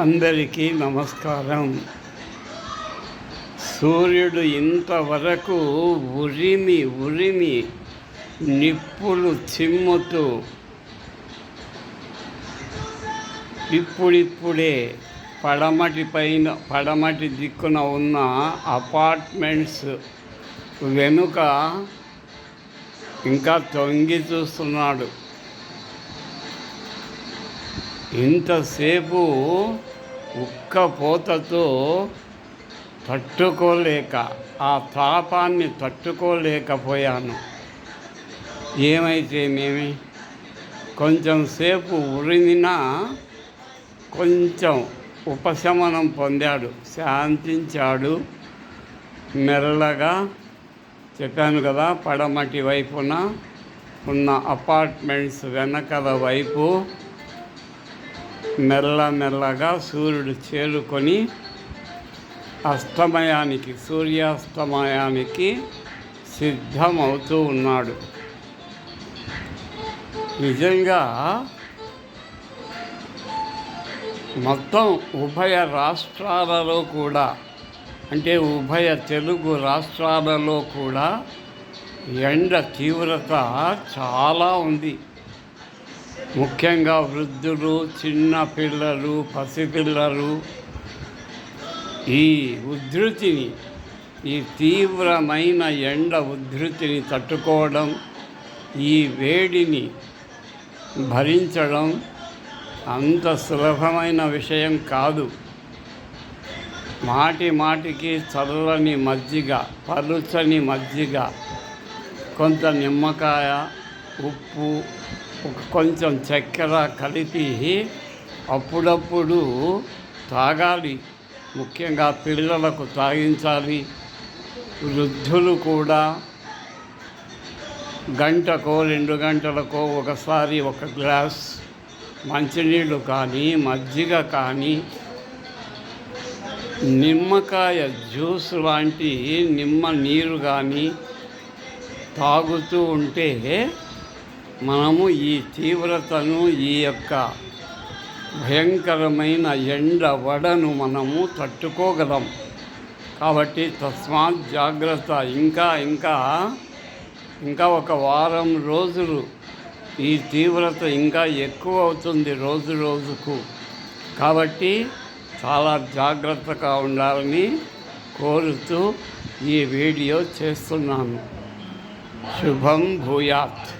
అందరికీ నమస్కారం. సూర్యుడు ఇంతవరకు ఉరిమి ఉరిమి నిప్పులు చిమ్ముతూ ఇప్పుడిప్పుడే పడమటి పైన పడమటి దిక్కున ఉన్న అపార్ట్మెంట్స్ వెనుక ఇంకా తొంగి చూస్తున్నాడు. ఇంతసేపు ఉక్కపోతతో తట్టుకోలేక ఆ తాపాన్ని తట్టుకోలేకపోయాను. ఏమైతే మేమి? కొంచెం సేపు ఉరిమినా కొంచెం ఉపశమనం పొందాడు. శాంతించాడు. మెల్లగా చెప్పాను కదా పడమటి వైపున ఉన్న అపార్ట్మెంట్స్ వెనకల వైపు మెల్ల మెల్లగా సూర్యుడు చేరుకొని అస్తమయానికి సూర్యాస్తమయానికి సిద్ధమవుతూ ఉన్నాడు. నిజంగా మొత్తం ఉభయ రాష్ట్రాలలో కూడా అంటే ఉభయ తెలుగు రాష్ట్రాలలో కూడా ఎండ తీవ్రత చాలా ఉంది. ముఖ్యంగా వృద్ధులు చిన్నపిల్లలు పసిపిల్లలు ఈ ఉధృతిని ఈ తీవ్రమైన ఎండ ఉధృతిని తట్టుకోవడం ఈ వేడిని భరించడం అంత సులభమైన విషయం కాదు. మాటి మాటికి చల్లని మజ్జిగ పలుచని మజ్జిగ కొంత నిమ్మకాయ ఉప్పు కొంచెం చక్కెర కలిపి అప్పుడప్పుడు తాగాలి. ముఖ్యంగా పిల్లలకు తాగించాలి. వృద్ధులు కూడా గంటకో రెండు గంటలకో ఒకసారి ఒక గ్లాస్ మంచినీళ్ళు కానీ మజ్జిగ కానీ నిమ్మకాయ జ్యూస్ లాంటి నిమ్మ నీరు కానీ తాగుతూ ఉంటే మనము ఈ తీవ్రతను ఈ యొక్క భయంకరమైన ఎండ వడను మనము తట్టుకోగలం. కాబట్టి తస్మాత్ జాగ్రత్త. ఇంకా ఇంకా ఇంకా ఒక వారం రోజులు ఈ తీవ్రత ఇంకా ఎక్కువ అవుతుంది రోజు రోజుకు. కాబట్టి చాలా జాగ్రత్తగా ఉండాలని కోరుతూ ఈ వీడియో చేస్తున్నాను. శుభం భూయాత్.